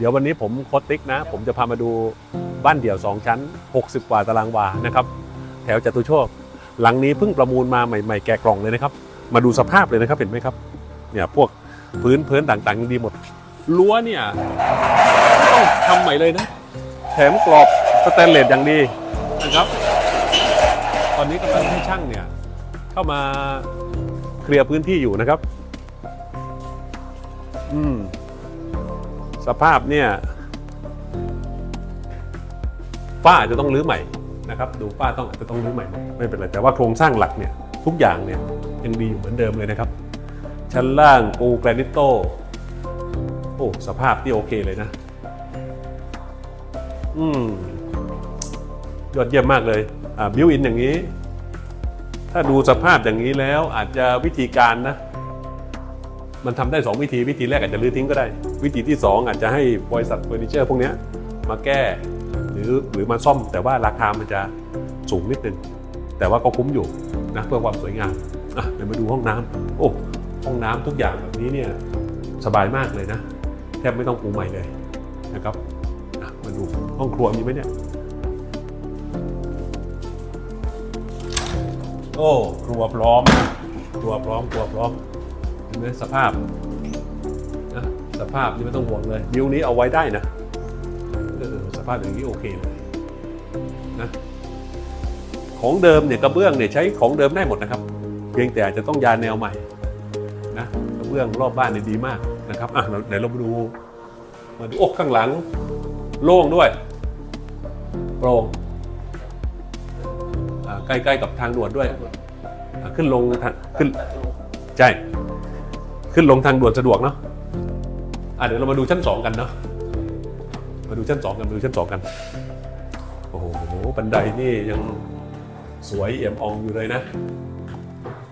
เดี๋ยววันนี้ผมโคตติ๊กนะ ผมจะพามาดูบ้านเดี่ยว 2 ชั้น 60 กว่าตารางวานะครับ แถวจตุโชค หลังนี้เพิ่งประมูลมาใหม่ ๆ แกะกล่องเลยนะครับ มาดูสภาพเลยนะครับเห็นไหมครับ เนี่ยพวกพื้นเพื้นต่างๆดีหมดรั้วเนี่ยต้องทำใหม่เลยนะ แถมกรอบสแตนเลสอย่างดีนะครับ ตอนนี้กำลังให้ช่างเนี่ยเข้ามาเคลียร์พื้นที่อยู่นะครับ อืม สภาพเนี่ยฝ้าอาจจะต้องรื้อใหม่นะครับ ดูฝ้าต้องอาจจะต้องรื้อใหม่ ไม่เป็นไร แต่ว่าโครงสร้างหลักเนี่ยทุกอย่างเนี่ยยังดีอยู่เหมือนเดิมเลยนะครับ ชั้นล่างปูแกรนิตโต้โอ้สภาพที่โอเคเลยนะ อืมยอดเยี่ยมมากเลยอ่าบิวอินอย่างนี้ ถ้าดูสภาพอย่างนี้แล้วอาจจะวิธีการนะ มันทำได้ 2 วิธีวิธีแรกอาจจะรื้อทิ้งก็ได้ วิธีที่ 2 อาจจะให้บริษัทเฟอร์นิเจอร์พวกนี้มาแก้หรือหรือมาซ่อม แต่ว่าราคามันจะสูงนิดนึง แต่ว่าก็คุ้มอยู่นะเพื่อความสวยงามอะเดี๋ยวมาดูห้องน้ำโอ้ห้องน้ำทุกอย่างแบบนี้เนี่ยสบายมากเลยนะ แทบไม่ต้องปูใหม่เลยนะครับมาดูห้องครัวมีไหมเนี่ยโอ้ครัวพร้อมครัวพร้อมครัวพร้อม เห็นไหมสภาพนะสภาพนี่ไม่ต้องห่วงเลยบิวนี้เอาไว้ได้นะเออสภาพอย่างนี้โอเคเลยนะของเดิมเนี่ยกระเบื้องเนี่ยใช้ของเดิมได้หมดนะครับ เพียงแต่จะต้องยาแนวใหม่นะกระเบื้องรอบบ้านเนี่ยดีมากนะครับอะเราเดี๋ยวเรามาดูมาดูอกข้างหลังโล่งด้วยโปร่งอ่าใกล้ๆกับทางด่วนด้วย ขึ้นลงขึ้นใช่ ขึ้นลงทางด่วนสะดวกเนาะอะเดี๋ยวเรามาดูชั้นสองกันเนาะมาดูชั้นสองกันมาดูชั้นสองกันโอ้โหบันไดนี่ยังสวยเอี่ยมอองอยู่เลยนะ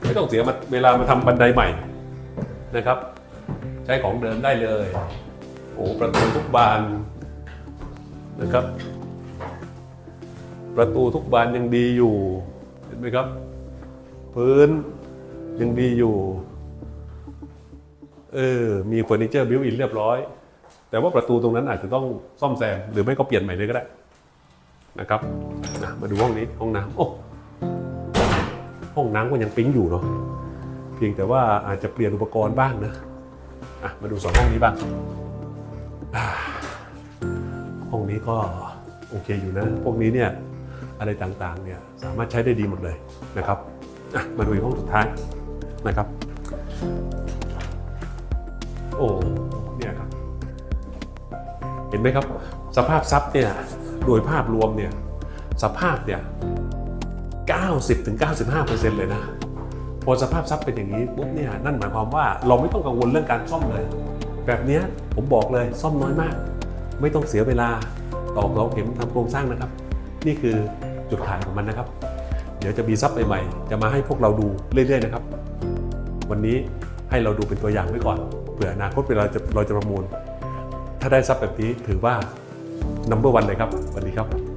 ไม่ต้องเสียเวลามาทำบันไดใหม่นะครับ ใช้ของเดิมได้เลยโอ้ประตูทุกบานนะครับ ประตูทุกบานยังดีอยู่เห็นไหมครับ พื้นยังดีอยู่ เออ มีเฟอร์นิเจอร์บิวอินเรียบร้อย แต่ว่าประตูตรงนั้นอาจจะต้องซ่อมแซม หรือไม่ก็เปลี่ยนใหม่เลยก็ได้นะครับมาดูห้องนี้ห้องน้ำโอ้ห้องน้ำก็ยังปิ๊งอยู่เนาะเพียงแต่ว่าอาจจะเปลี่ยนอุปกรณ์บ้างนะอะมาดูสองห้องนี้บ้างห้องนี้ก็โอเคอยู่นะ พวกนี้เนี่ยอะไรต่างๆเนี่ยสามารถใช้ได้ดีหมดเลยนะครับมาดูอีกห้องสุดท้ายนะครับ โอ้เนี่ยครับ เห็นไหมครับ สภาพซับเนี่ยโดยภาพรวมเนี่ยสภาพเนี่ย90-95%เลยนะพอสภาพซับเป็นอย่างนี้ปุ๊บเนี่ยนั่นหมายความว่าเราไม่ต้องกังวลเรื่องการซ่อมเลย แบบนี้ผมบอกเลยซ่อมน้อยมาก ไม่ต้องเสียเวลาตอกเสาเข็มทำโครงสร้างนะครับ นี่คือจุดขายของมันนะครับ เดี๋ยวจะมีซับใหม่ๆจะมาให้พวกเราดูเรื่อยๆนะครับ วันนี้ให้เราดูเป็นตัวอย่างไว้ก่อน เผื่ออนาคตเวลาจะเราจะประมูล ถ้าได้ทรัพย์แบบนี้ถือว่า number one เลยครับสวัสดีครับ